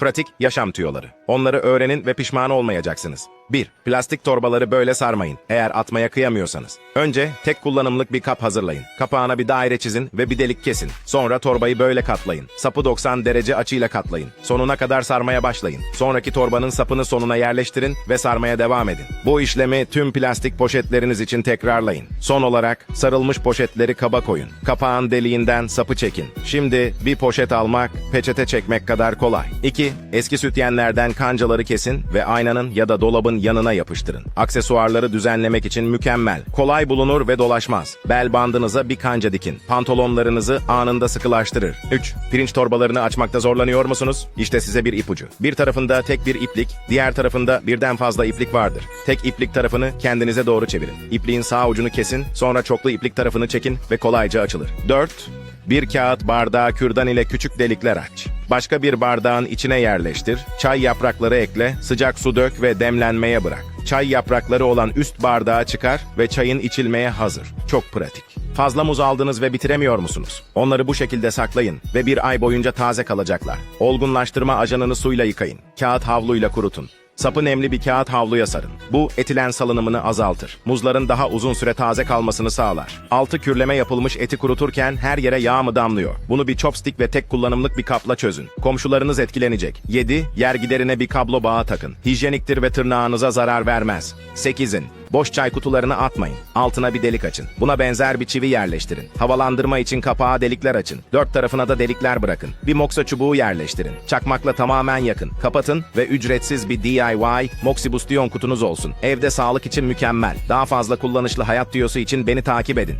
Pratik yaşam tüyoları. Onları öğrenin ve pişman olmayacaksınız. 1. Plastik torbaları böyle sarmayın eğer atmaya kıyamıyorsanız. Önce tek kullanımlık bir kap hazırlayın. Kapağına bir daire çizin ve bir delik kesin. Sonra torbayı böyle katlayın. Sapı 90 derece açıyla katlayın. Sonuna kadar sarmaya başlayın. Sonraki torbanın sapını sonuna yerleştirin ve sarmaya devam edin. Bu işlemi tüm plastik poşetleriniz için tekrarlayın. Son olarak sarılmış poşetleri kaba koyun. Kapağın deliğinden sapı çekin. Şimdi bir poşet almak, peçete çekmek kadar kolay. 2. Eski sütyenlerden kancaları kesin ve aynanın ya da dolabın yanına yapıştırın. Aksesuarları düzenlemek için mükemmel. Kolay bulunur ve dolaşmaz. Bel bandınıza bir kanca dikin. Pantolonlarınızı anında sıkılaştırır. 3. Pirinç torbalarını açmakta zorlanıyor musunuz? İşte size bir ipucu. Bir tarafında tek bir iplik, diğer tarafında birden fazla iplik vardır. Tek iplik tarafını kendinize doğru çevirin. İpliğin sağ ucunu kesin, sonra çoklu iplik tarafını çekin ve kolayca açılır. 4. Bir kağıt bardağı kürdan ile küçük delikler aç. Başka bir bardağın içine yerleştir, çay yaprakları ekle, sıcak su dök ve demlenmeye bırak. Çay yaprakları olan üst bardağı çıkar ve çayın içilmeye hazır. Çok pratik. Fazla muz aldınız ve bitiremiyor musunuz? Onları bu şekilde saklayın ve bir ay boyunca taze kalacaklar. Olgunlaştırma ajanını suyla yıkayın. Kağıt havluyla kurutun. Sapı nemli bir kağıt havluya sarın. Bu etilen salınımını azaltır. Muzların daha uzun süre taze kalmasını sağlar. Altı kürleme yapılmış eti kuruturken her yere yağ mı damlıyor? Bunu bir chopstick ve tek kullanımlık bir kapla çözün. Komşularınız etkilenecek. 7. Yer giderine bir kablo bağı takın. Hijyeniktir ve tırnağınıza zarar vermez. 8'in. Boş çay kutularını atmayın. Altına bir delik açın. Buna benzer bir çivi yerleştirin. Havalandırma için kapağa delikler açın. Dört tarafına da delikler bırakın. Bir moksa çubuğu yerleştirin. Çakmakla tamamen yakın. Kapatın ve ücretsiz bir DIY Moxibustion kutunuz olsun. Evde sağlık için mükemmel. Daha fazla kullanışlı hayat diyosu için beni takip edin.